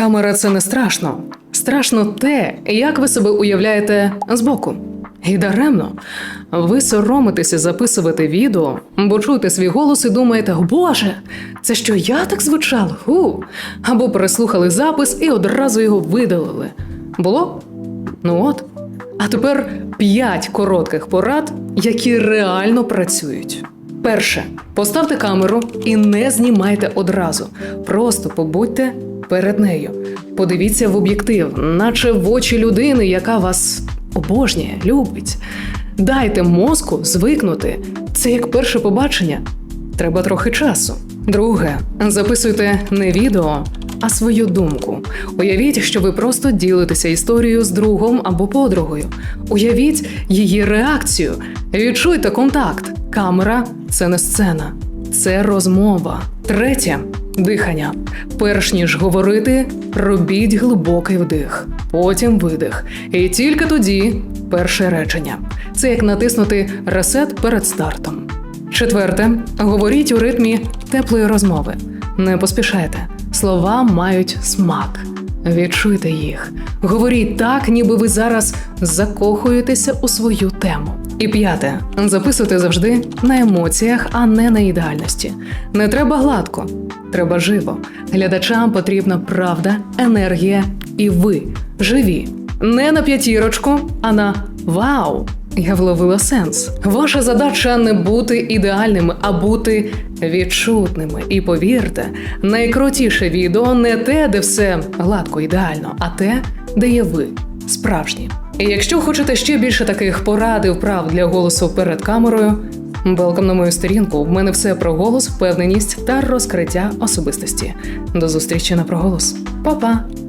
Камера це не страшно. Страшно те, як ви себе уявляєте збоку. І даремно. Ви соромитеся записувати відео, бо чуєте свій голос і думаєте, «О, Боже, це що я так звучала? Ху. Або переслухали запис і одразу його видалили. Було? Ну от. А тепер п'ять коротких порад, які реально працюють. Перше, поставте камеру і не знімайте одразу. Просто побудьте перед нею. Подивіться в об'єктив, наче в очі людини, яка вас обожнює, любить. Дайте мозку звикнути. Це як перше побачення. Треба трохи часу. Друге, записуйте не відео, а свою думку. Уявіть, що ви просто ділитеся історією з другом або подругою. Уявіть її реакцію. Відчуйте контакт. Камера це не сцена, це розмова. Третє дихання. Перш ніж говорити, робіть глибокий вдих, потім видих. І тільки тоді перше речення. Це як натиснути ресет перед стартом. Четверте, говоріть у ритмі теплої розмови. Не поспішайте. Слова мають смак. Відчуйте їх. Говоріть так, ніби ви зараз закохуєтеся у свою тему. І п'яте, записуйте завжди на емоціях, а не на ідеальності. Не треба гладко, треба живо. Глядачам потрібна правда, енергія і ви живі. Не на п'ятірочку, а на вау. Я вловила сенс. Ваша задача не бути ідеальними, а бути відчутними. І повірте, найкрутіше відео не те, де все гладко ідеально, а те, де є ви справжні. І якщо хочете ще більше таких порад і вправ для голосу перед камерою, велкам на мою сторінку. В мене все про голос, впевненість та розкриття особистості. До зустрічі на проголос. Па-па!